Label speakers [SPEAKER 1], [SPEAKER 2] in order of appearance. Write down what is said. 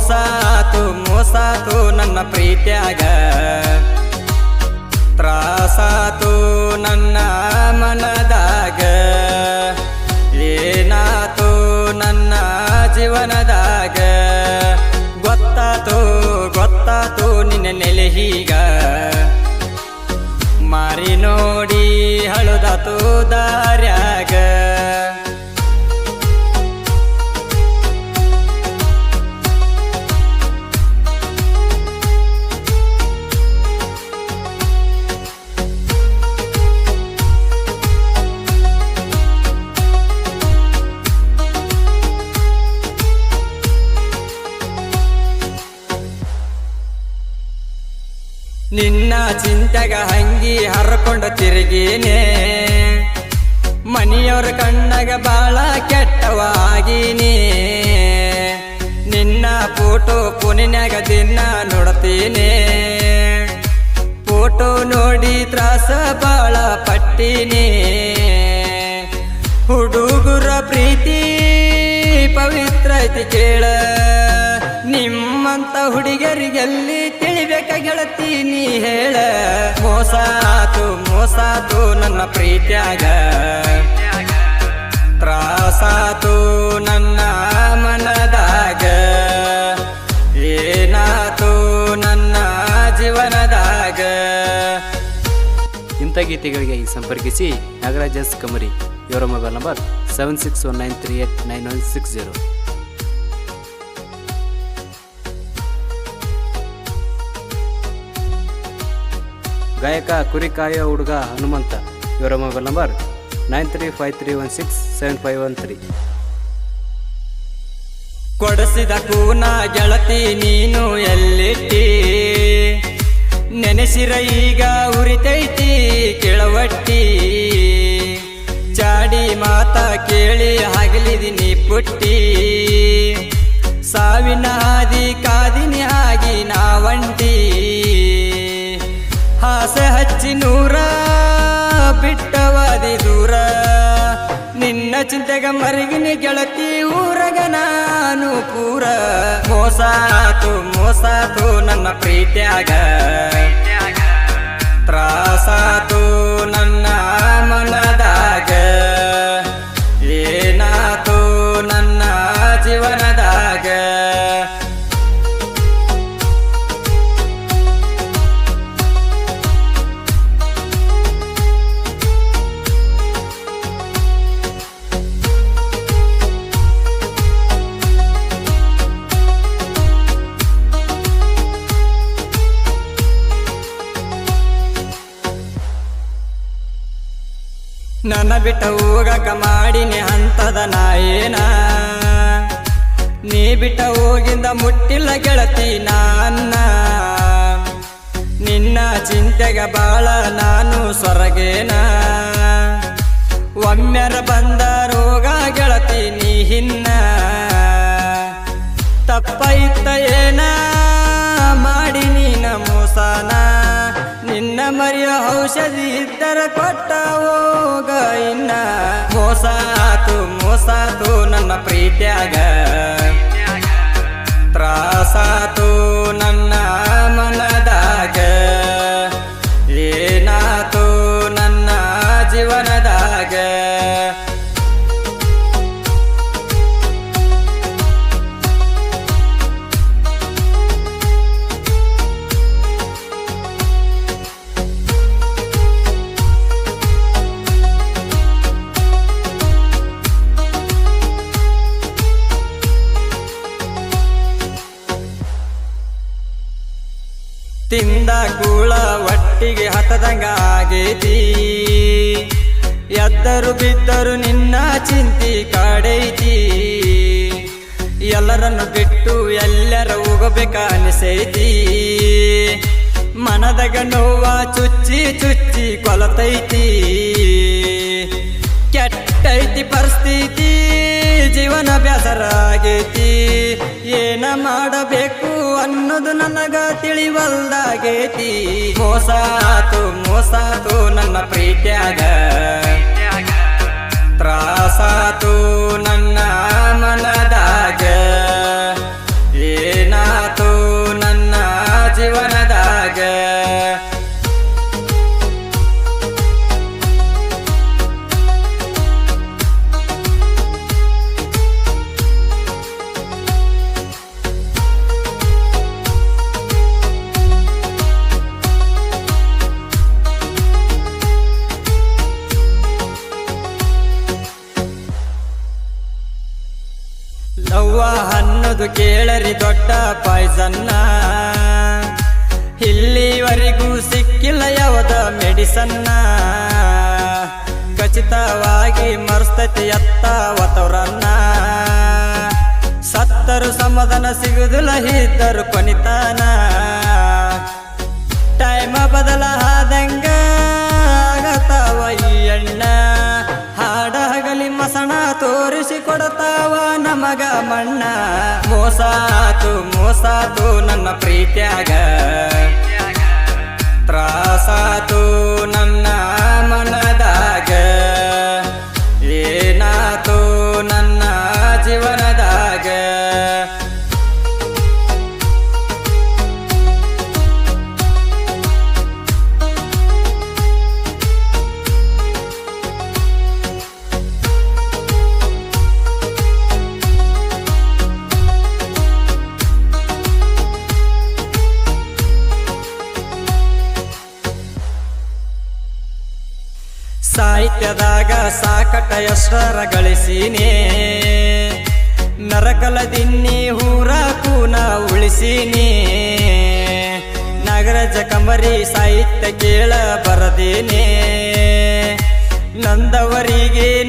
[SPEAKER 1] ಮೋಸಾತು ಮೋಸಾತು ನನ್ನ ಪ್ರೀತ್ಯಾಗ. ತ್ರಾಸಾತು ನನ್ನ ಮನದಾಗ. ಏನಾತು ನನ್ನ ಜೀವನದಾಗ. ಗೊತ್ತಾತು ಗೊತ್ತಾತು ನಿನ್ನ ನೆಲೆ ಹೀಗ. ಮಾರಿ ನೋಡಿ ಹಳುದಾತು ದಾರ್ಯಾಗ. ಚಿಂತೆಗ ಹಂಗಿ ಹರ್ಕೊಂಡು ತಿರುಗೀನೆ. ಮನೆಯವ್ರ ಕಣ್ಣಗ ಬಾಳ ಕೆಟ್ಟವಾಗೀನಿ. ನಿನ್ನ ಫೋಟೋ ಪುನಿನಾಗ ದಿನ ನೋಡ್ತೀನಿ ಫೋಟೋ ನೋಡಿ ತ್ರಾಸ ಬಾಳ ಪಟ್ಟಿನಿ. ಹುಡುಗುರ ಪ್ರೀತಿ ಪವಿತ್ರ ಐತಿ ಕೇಳ. ನಿಮ್ಮಂತ ಹುಡುಗರಿಗೆಲ್ಲಿ ತಿಳಿಬೇಕ ಗೆಳತಿ ನೀ ಹೇಳ. ಮೋಸಾತು ಮೋಸಾತು ನನ್ನ ಪ್ರೀತ್ಯಾಗ. ತ್ರಾಸಾತು ನನ್ನ ಮನದಾಗ. ಏನಾತು ನನ್ನ ಜೀವನದಾಗ.
[SPEAKER 2] ಇಂಥ ಗೀತೆಗಳಿಗೆ ಸಂಪರ್ಕಿಸಿ ನಾಗರಾಜ್ ಎಸ್ ಕಮರಿ. ಇವರ mobile number seven six one nine three eight nine one six zero ಗಾಯಕ, ಕುರಿಕಾಯ, ಹುಡುಗ ಹನುಮಂತ. ಇವರ mobile number nine three five three one six seven five one three.
[SPEAKER 1] ಕೊಡಿಸಿದ ಕೂನ ಗೆಳತಿ ನೀನು ಎಲ್ಲಿಟ್ಟಿ? ನೆನೆಸಿರ ಈಗ ಉರಿತೈತಿ ಕೆಳವಟ್ಟಿ? ಚಾಡಿ ಮಾತ ಕೇಳಿ ಹಗಲಿದಿನಿ ಪುಟ್ಟಿ? ಸಾವಿನ ಹಾದಿ ಕಾದಿನಿ ಆಗಿ ನಾವಂಟಿ? ಹಾಸೆ ಹಚ್ಚಿ ನೂರ ಬಿಟ್ಟವಾದಿ ದೂರ. ನಿನ್ನ ಚಿಂತೆಗ ಮರಿಗಿನ ಗೆಳತಿ ಊರಗ ನಾನು ಪೂರ. ಮೋಸ ಮೋಸಾತು ಮೋಸಾತು ನನ್ನ ಪ್ರೀತ್ಯಾಗ. ತ್ರಾಸಾತು ನನ್ನ ಮನದಾಗ ನನ್ನ ಬಿಟ್ಟ ಹೋಗಕ ಮಾಡಿನಿ ಹಂತದ ನಾಯೇನ ನೀ ಬಿಟ್ಟ ಹೋಗಿಂದ ಮುಟ್ಟಿಲ್ಲ ಗೆಳತಿ ನಾನ್ನ. ನಿನ್ನ ಚಿಂತೆಗ ಬಾಳ ನಾನು ಸೊರಗೇನ ಒಮ್ಮೆರ ಬಂದ ರೋಗ ಗೆಳತಿ ನೀ ಹಿನ್ನ? ತಪ್ಪೈತ ಏನ ಮಾಡಿ ಔಷಧಿ ಇದ್ದರ ಕೊಟ್ಟ ಹೋಗ ಇನ್ನ. ಮೋಸಾತು ಮೋಸಾತು ನನ್ನ ಪ್ರೀತ್ಯಾಗ. ತ್ರಾಸಾತು ತಿಂದ ಕೂಳ ಒಟ್ಟಿಗೆ ಹತದಂಗ ಆಗೈತಿ. ಎದ್ದರು ಬಿದ್ದರು ನಿನ್ನ ಚಿಂತಿ ಕಾಡೈತಿ. ಎಲ್ಲರನ್ನು ಬಿಟ್ಟು ಎಲ್ಲರ ಹೋಗಬೇಕ ಅನಿಸೈತಿ. ಮನದಾಗ ನೋವ ಚುಚ್ಚಿ ಚುಚ್ಚಿ ಕೊಲತೈತಿ. ಕೆಟ್ಟೈತಿ ಪರಿಸ್ಥಿತಿ ಜೀವನ ಬೇಸರಾಗೈತಿ ಏನ ಮಾಡಬೇಕು ಅನ್ನೋದು ನನಗ ತಿಳಿವಲ್ದಾಗೈತಿ. ಮೋಸಾತು ಮೋಸಾತು ನನ್ನ ಪ್ರೀತ್ಯಾಗ. ಅನ್ನೋದು ಕೇಳರಿ ದೊಡ್ಡ ಪಾಯ್ಸನ್ನ. ಇಲ್ಲಿವರೆಗೂ ಸಿಕ್ಕಿಲ್ಲ ಯಾವದ ಮೆಡಿಸನ್ನ. ಖಚಿತವಾಗಿ ಮರ್ಸ್ತತಿ ಎತ್ತಾವತವ್ರನ್ನ ಸತ್ತರು ಸಮಾಧಾನ ಸಿಗುದಿಲ್ಲ ಇದ್ದರು ಕೊನಿತಾನ. ನಮಗ ಮಣ್ಣ ಮೋಸಾತು ಮೋಸಾತು. ಸಾಹಿತ್ಯದಾಗ ಸಾಕಟ ಎಷ್ಟರ ಗಳಿಸಿನೇ. ನರಕಲದಿನ್ನಿ ಹೂರ ಕೂನ ಉಳಿಸಿನಿ. ನಗರ ಕಂಬರಿ ಸಾಹಿತ್ಯ ಕೇಳ ಬರದೇನೆ. ನಂದವರಿಗೆ